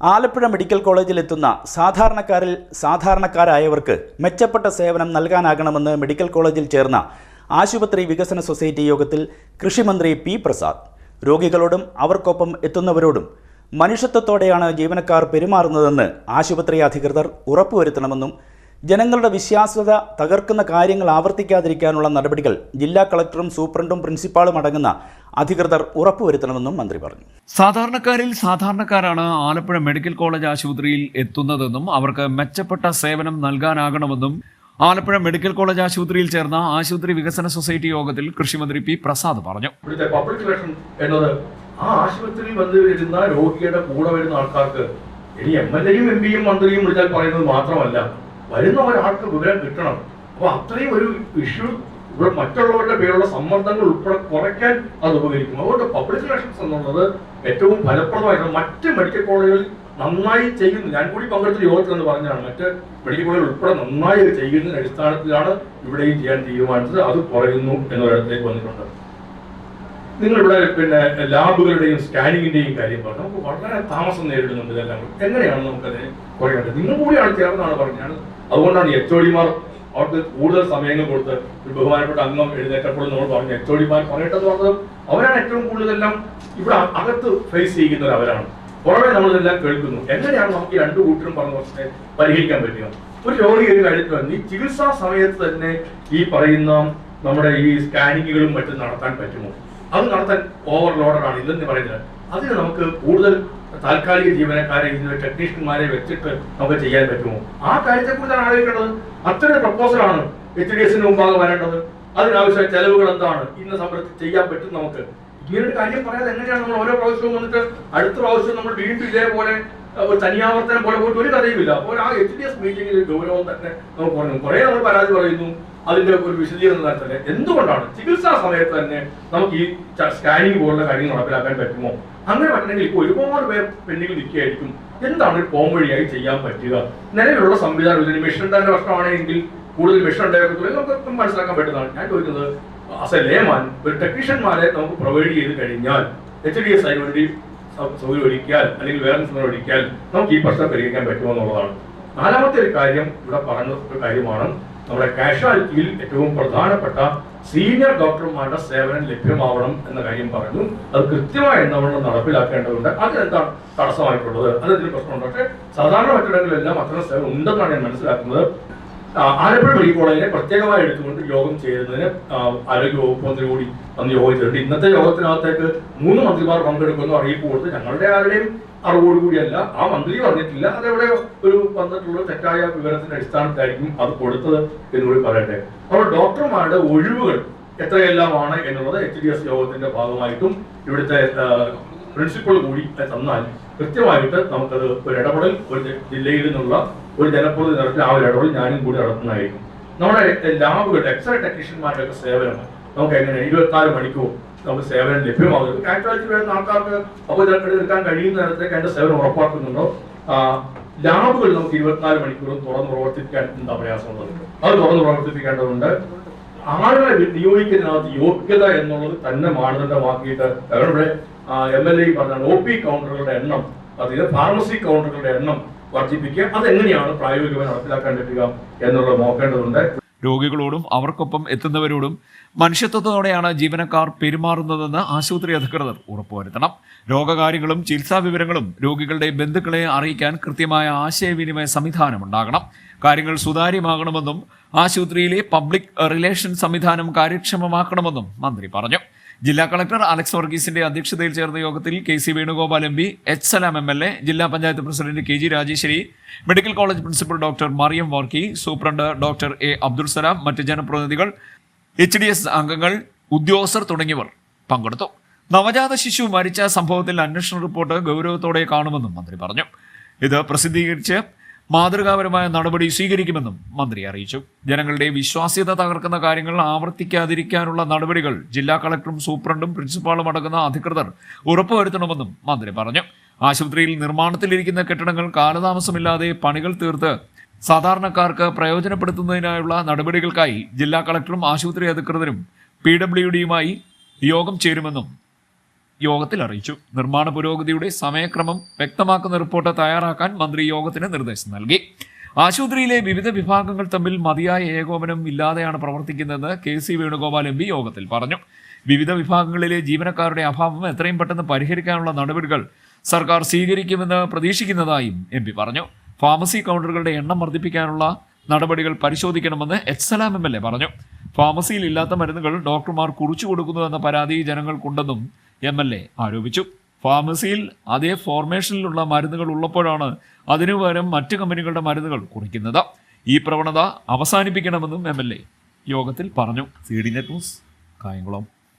Alappuzha medical കോളേജിലെത്തുന്ന സാധാരണക്കാരിൽ സാധാരണക്കാരായവർക്ക് മെച്ചപ്പെട്ട സേവനം നൽകാനാകണമെന്ന് മെഡിക്കൽ കോളേജിൽ ചേർന്ന ആശുപത്രി വികസന സൊസൈറ്റി യോഗത്തിൽ കൃഷിമന്ത്രി പി പ്രസാദ്. രോഗികളോടും അവർക്കൊപ്പം എത്തുന്നവരോടും മനുഷ്യത്വത്തോടെയാണ് ജീവനക്കാർ പെരുമാറുന്നതെന്ന് ആശുപത്രി അധികൃതർ ഉറപ്പുവരുത്തണമെന്നും ജനങ്ങളുടെ വിശ്വാസ്യത തകർക്കുന്ന കാര്യങ്ങൾ ആവർത്തിക്കാതിരിക്കാനുള്ള നടപടികൾ ജില്ലാ കളക്ടറും സൂപ്രണ്ടും പ്രിൻസിപ്പാളും അടങ്ങുന്ന അധികൃതർ ഉറപ്പുവരുത്തണമെന്നും മന്ത്രി പറഞ്ഞു. സാധാരണക്കാരിൽ സാധാരണക്കാരാണ് ആലപ്പുഴ മെഡിക്കൽ കോളേജ് ആശുപത്രിയിൽ എത്തുന്നതെന്നും അവർക്ക് മെച്ചപ്പെട്ട സേവനം നൽകാനാകണമെന്നും ആലപ്പുഴ മെഡിക്കൽ കോളേജ് ആശുപത്രിയിൽ ചേർന്ന ആശുപത്രി വികസന സൊസൈറ്റി യോഗത്തിൽ കൃഷിമന്ത്രി പി പ്രസാദ് പറഞ്ഞു. ഇവിടുത്തെ പബ്ലിക് റിലേഷൻ എന്നത് ആ ആശുപത്രിയിൽ വന്ന് വരുന്ന രോഗിയുടെ കൂടെ വരുന്ന ആൾക്കാർക്ക് ഇനി എം എൽ എയും എം പിയും മന്ത്രിയും വിളിച്ചാൽ പറയുന്നത് മാത്രമല്ല. വരുന്ന ഒരാൾക്ക് വിവരം കിട്ടണം. അപ്പൊ അത്രയും ഒരു ഇഷ്യൂ ഇവിടെ മറ്റുള്ളവരുടെ പേരുള്ള സമ്മർദ്ദങ്ങൾ ഉൾപ്പെടെ കുറയ്ക്കാൻ അത് ഉപകരിക്കും അതുകൊണ്ട് പബ്ലിക് റിലേഷൻസ് എന്നുള്ളത് ഏറ്റവും ഫലപ്രദമായിട്ട് മറ്റ് മെഡിക്കൽ കോളേജുകളിൽ നന്നായി ചെയ്യുന്നു. ഞാൻ കൂടി പങ്കെടുത്ത യോഗത്തിൽ എന്ന് പറഞ്ഞാണ് മറ്റ് മെഡിക്കൽ കോളേജുകൾ ഉൾപ്പെടെ നന്നായി ചെയ്യുന്നതിന് അടിസ്ഥാനത്തിലാണ് ഇവിടെയും ചെയ്യാൻ തീരുമാനിച്ചത്. അത് കുറയുന്നു എന്നൊരിടത്തേക്ക് വന്നിട്ടുണ്ട്. നിങ്ങൾ ഇവിടെ പിന്നെ ലാബുകളുടെയും സ്കാനിങ്ങിന്റെയും കാര്യം പറഞ്ഞു. നമുക്ക് വളരെ താമസം നേരിടുന്നുണ്ട് ഇതെല്ലാം. എങ്ങനെയാണ് നമുക്കത് കുറയേണ്ടത്? നിങ്ങൾ കൂടിയാണ് ചേർന്നാണ് പറഞ്ഞാണ് അതുകൊണ്ടാണ് എച്ച് ഒഡിമാർ അവർക്ക് കൂടുതൽ സമയങ്ങൾ കൊടുത്ത് ഒരു ബഹുമാനപ്പെട്ട അംഗം എഴുന്നേറ്റപ്പോൾ നമ്മൾ പറഞ്ഞു എച്ച് ഒഡിമാർ പറയട്ടെന്ന് പറഞ്ഞത് അവരാണ് ഏറ്റവും കൂടുതലെല്ലാം ഇവിടെ അകത്ത് ഫേസ് ചെയ്യുന്നത് അവരാണ്. പുറമെ നമ്മളിതെല്ലാം കേൾക്കുന്നു. എങ്ങനെയാണ് നമുക്ക് രണ്ടു കൂട്ടരും പറഞ്ഞ പ്രശ്നത്തെ പരിഹരിക്കാൻ പറ്റുക? ഒരു രോഗി ഒരു കാര്യത്തിൽ വന്ന് ചികിത്സാ സമയത്ത് തന്നെ ഈ പറയുന്ന നമ്മുടെ ഈ സ്കാനിങ്ങുകളും മറ്റും നടത്താൻ പറ്റുമോ? അത് നടത്താൻ ഓവർലോഡാണ് ഇല്ലെന്ന് പറയുന്നത്. അതിന് നമുക്ക് കൂടുതൽ താൽക്കാലിക ജീവനക്കാരെ ഇതിന് ടെക്നീഷ്യന്മാരെ വെച്ചിട്ട് നമുക്ക് ചെയ്യാൻ പറ്റുമോ? ആ കാര്യത്തെ കുറിച്ചാണ് ആലോചിക്കേണ്ടത് അത്തരം പ്രപ്പോസലാണ് എച്ച് ഡി എസിന് മുമ്പാകെ വരേണ്ടത്. അതിനാവശ്യമായ ചെലവുകൾ എന്താണ്? ഇന്ന സമരത്തിൽ ചെയ്യാൻ പറ്റും നമുക്ക്. ഇങ്ങനൊരു കാര്യം പറയാതെ എങ്ങനെയാണ് നമ്മൾ ഓരോ പ്രാവശ്യവും വന്നിട്ട് അടുത്ത പ്രാവശ്യം നമ്മൾ വീണ്ടും ഇതേപോലെ ഒരു തനിയാവർത്തനം പോലെ പോയിട്ട് ഒരു കഥയുമില്ല. അപ്പോൾ ആ എച്ച് ഡി എസ് മീറ്റിംഗിൽ ഗൗരവം തന്നെ നമുക്ക് പറഞ്ഞു. കുറെ നമ്മൾ പരാതി പറയുന്നു. അതിന്റെ ഒരു വിശദീകരണം നടത്തട്ടെ എന്തുകൊണ്ടാണ്? ചികിത്സാ സമയത്ത് തന്നെ നമുക്ക് ഈ സ്കാനിങ് പോലുള്ള കാര്യങ്ങൾ നടപ്പിലാക്കാൻ പറ്റുമോ? അങ്ങനെ പറ്റണമെങ്കിൽ ഇപ്പോൾ ഒരുപാട് പേർ പെൻഡിങ്ങിൽ നിൽക്കുകയായിരിക്കും. എന്താണ് പോം വഴിയായി ചെയ്യാൻ പറ്റുക? നിലവിലുള്ള സംവിധാനം ഇതിന് മിഷൻ തന്നെ പ്രശ്നമാണെങ്കിൽ കൂടുതൽ മെഷീൻ ഉണ്ടായിരുന്നു നമുക്ക് മനസ്സിലാക്കാൻ പറ്റുന്നതാണ്. ഞാൻ ചോദിക്കുന്നത് ആസ് എ ലേമാൻ ഒരു ടെക്നീഷ്യന്മാരെ നമുക്ക് പ്രൊവൈഡ് ചെയ്ത് കഴിഞ്ഞാൽ എച്ച് ഡി എസ് ഐ വേണ്ടി സൗകര്യം ഒരുക്കിയാൽ അല്ലെങ്കിൽ വേറെ സമയം ഒരുക്കിയാൽ നമുക്ക് ഈ പ്രശ്നം പരിഹരിക്കാൻ പറ്റുമോ എന്നുള്ളതാണ്. നാലാമത്തെ ഒരു കാര്യം ഇവിടെ പറഞ്ഞ ഒരു കാര്യമാണ്. നമ്മുടെ കാഷ്വാലിറ്റിയിൽ ഏറ്റവും പ്രധാനപ്പെട്ട സീനിയർ ഡോക്ടർമാരുടെ സേവനം ലഭ്യമാവണം എന്ന കാര്യം പറഞ്ഞു അത് കൃത്യമായി നമ്മൾ നടപ്പിലാക്കേണ്ടതുണ്ട്. അതിനെന്താണ് തടസ്സമായിട്ടുള്ളത്? അതെന്തെങ്കിലും പ്രശ്നമുണ്ട്. പക്ഷേ സാധാരണ മറ്റിടങ്ങളിലെല്ലാം അത്തരം സേവനം ഉണ്ടെന്നാണ് ഞാൻ മനസ്സിലാക്കുന്നത്. ആലപ്പുഴ മെഡിക്കൽ കോളേജിനെ പ്രത്യേകമായി എടുത്തുകൊണ്ട് യോഗം ചെയ്യുന്നതിന് ആ, ആരോഗ്യ വകുപ്പ് മന്ത്രി കൂടി വന്ന് യോഗിച്ചിട്ടുണ്ട് ഇന്നത്തെ യോഗത്തിനകത്തേക്ക് മൂന്ന് മന്ത്രിമാർ പങ്കെടുക്കുന്നു അറിയിപ്പ് കൊടുത്ത് ഞങ്ങളുടെ ആരുടെയും അറിവോട് കൂടിയല്ല ആ മന്ത്രി പറഞ്ഞിട്ടില്ല. അതെവിടെ ഒരു വന്നിട്ടുള്ള തെറ്റായ വിവരത്തിന്റെ അടിസ്ഥാനത്തിലായിരിക്കും അത് കൊടുത്തത് എന്നുകൂടി പറയട്ടെ. അപ്പോൾ ഡോക്ടർമാരുടെ ഒഴിവുകൾ എത്രയെല്ലാമാണ് എന്നുള്ളത് എച്ച് ഡി എസ് യോഗത്തിന്റെ ഭാഗമായിട്ടും ഇവിടുത്തെ പ്രിൻസിപ്പൾ കൂടി തന്നാൽ കൃത്യമായിട്ട് നമുക്കത് ഒരു ഇടപെടൽ ഒരു ജില്ലയിൽ നിന്നുള്ള ഒരു ജനപ്രതി നടത്തി ആ ഒരു ഇടപെടൽ ഞാനും കൂടി നടത്തുന്നതായിരിക്കും. നമ്മുടെ ലാബുകളുടെ എക്സ്റേ ടെക്നീഷ്യന്മാരുടെ ഒക്കെ സേവനം നമുക്ക് എങ്ങനെ ഇരുപത്തിനാല് മണിക്കൂർ നമുക്ക് സേവനം ലഭ്യമാകും. കാറ്റോളജി വരുന്ന ആൾക്കാർക്ക് അപ്പോൾ എടുക്കാൻ കഴിയുന്ന തരത്തിലേക്ക് അതിന്റെ സേവനം ഉറപ്പാക്കുന്നുണ്ടോ? ലാബുകൾ നമുക്ക് ഇരുപത്തിനാല് മണിക്കൂറും തുറന്ന് പ്രവർത്തിപ്പിക്കാൻ എന്താ പ്രയാസമുള്ളത്? അത് തുറന്ന് പ്രവർത്തിപ്പിക്കേണ്ടതുണ്ട്. ആളുകളെ നിയോഗിക്കുന്നതിനകത്ത് യോഗ്യത എന്നുള്ളത് തന്നെ മാനദണ്ഡമാക്കിയിട്ട് ഇവിടെ എം എൽ എ പറഞ്ഞാണ് ഒ പി കൗണ്ടറുകളുടെ എണ്ണം അതായത് ഫാർമസി കൗണ്ടറുകളുടെ എണ്ണം വർദ്ധിപ്പിക്കുക. അതെങ്ങനെയാണ് പ്രായോഗികമായി നടപ്പിലാക്കാൻ പറ്റുക എന്നുള്ളത് നോക്കേണ്ടതുണ്ട്. രോഗികളോടും അവർക്കൊപ്പം എത്തുന്നവരോടും മനുഷ്യത്വത്തോടെയാണ് ജീവനക്കാർ പെരുമാറുന്നതെന്ന് ആശുപത്രി അധികൃതർ ഉറപ്പുവരുത്തണം. രോഗകാര്യങ്ങളും ചികിത്സാ വിവരങ്ങളും രോഗികളുടെ ബന്ധുക്കളെ അറിയിക്കാൻ കൃത്യമായ ആശയവിനിമയ സംവിധാനം ഉണ്ടാകണം കാര്യങ്ങൾ സുതാര്യമാകണമെന്നും ആശുപത്രിയിലെ പബ്ലിക് റിലേഷൻ സംവിധാനം കാര്യക്ഷമമാക്കണമെന്നും മന്ത്രി പറഞ്ഞു. ജില്ലാ കളക്ടർ അലക്സ് വർഗീസിന്റെ അധ്യക്ഷതയിൽ ചേർന്ന യോഗത്തിൽ K C Venugopal M P H Salam M L A ജില്ലാ panchayat president K G Rajeswari medical college principal doctor Mariyam Varkey superintendent doctor A Abdul Salam മറ്റ് ജനപ്രതിനിധികൾ എച്ച് ഡി എസ് അംഗങ്ങൾ ഉദ്യോഗസ്ഥർ തുടങ്ങിയവർ പങ്കെടുത്തു. നവജാത ശിശു മരിച്ച സംഭവത്തിൽ അന്വേഷണ റിപ്പോർട്ട് ഗൗരവത്തോടെ കാണുമെന്നും മന്ത്രി പറഞ്ഞു. ഇത് പ്രസിദ്ധീകരിച്ച് മാതൃകാപരമായ നടപടി സ്വീകരിക്കുമെന്നും മന്ത്രി അറിയിച്ചു. ജനങ്ങളുടെ വിശ്വാസ്യത തകർക്കുന്ന കാര്യങ്ങൾ ആവർത്തിക്കാതിരിക്കാനുള്ള നടപടികൾ ജില്ലാ കളക്ടറും സൂപ്രണ്ടും പ്രിൻസിപ്പാളും അടങ്ങുന്ന അധികൃതർ ഉറപ്പുവരുത്തണമെന്നും മന്ത്രി പറഞ്ഞു. ആശുപത്രിയിൽ നിർമ്മാണത്തിലിരിക്കുന്ന കെട്ടിടങ്ങൾ കാലതാമസമില്ലാതെ പണികൾ തീർത്ത് സാധാരണക്കാർക്ക് പ്രയോജനപ്പെടുത്തുന്നതിനായുള്ള നടപടികൾക്കായി ജില്ലാ കളക്ടറും ആശുപത്രി അധികൃതരും പി ഡബ്ല്യു ഡിയുമായി യോഗം ചേരുമെന്നും യോഗത്തിൽ അറിയിച്ചു. നിർമ്മാണ പുരോഗതിയുടെ സമയക്രമം വ്യക്തമാക്കുന്ന റിപ്പോർട്ട് തയ്യാറാക്കാൻ മന്ത്രി യോഗത്തിന് നിർദ്ദേശം നൽകി. ആശുപത്രിയിലെ വിവിധ വിഭാഗങ്ങൾ തമ്മിൽ മതിയായ ഏകോപനം ഇല്ലാതെയാണ് പ്രവർത്തിക്കുന്നതെന്ന് കെ സി വേണുഗോപാൽ എം യോഗത്തിൽ പറഞ്ഞു. വിവിധ വിഭാഗങ്ങളിലെ ജീവനക്കാരുടെ അഭാവം എത്രയും പെട്ടെന്ന് പരിഹരിക്കാനുള്ള നടപടികൾ സർക്കാർ സ്വീകരിക്കുമെന്ന് പ്രതീക്ഷിക്കുന്നതായും എം പി പറഞ്ഞു. ഫാർമസി കൗണ്ടറുകളുടെ എണ്ണം വർദ്ധിപ്പിക്കാനുള്ള നടപടികൾ പരിശോധിക്കണമെന്ന് H Salam M L A പറഞ്ഞു. ഫാർമസിയിൽ ഇല്ലാത്ത മരുന്നുകൾ ഡോക്ടർമാർ കുറിച്ചു കൊടുക്കുന്നു എന്ന പരാതി ജനങ്ങൾക്കുണ്ടെന്നും എം എൽ എ ആരോപിച്ചു. ഫാർമസിയിൽ അതേ ഫോർമേഷനിലുള്ള മരുന്നുകൾ ഉള്ളപ്പോഴാണ് അതിനു പകരം മറ്റ് കമ്പനികളുടെ മരുന്നുകൾ കുറിക്കുന്നത്. ഈ പ്രവണത അവസാനിപ്പിക്കണമെന്നും എം എൽ എ യോഗത്തിൽ പറഞ്ഞു. C D net news Kayamkulam.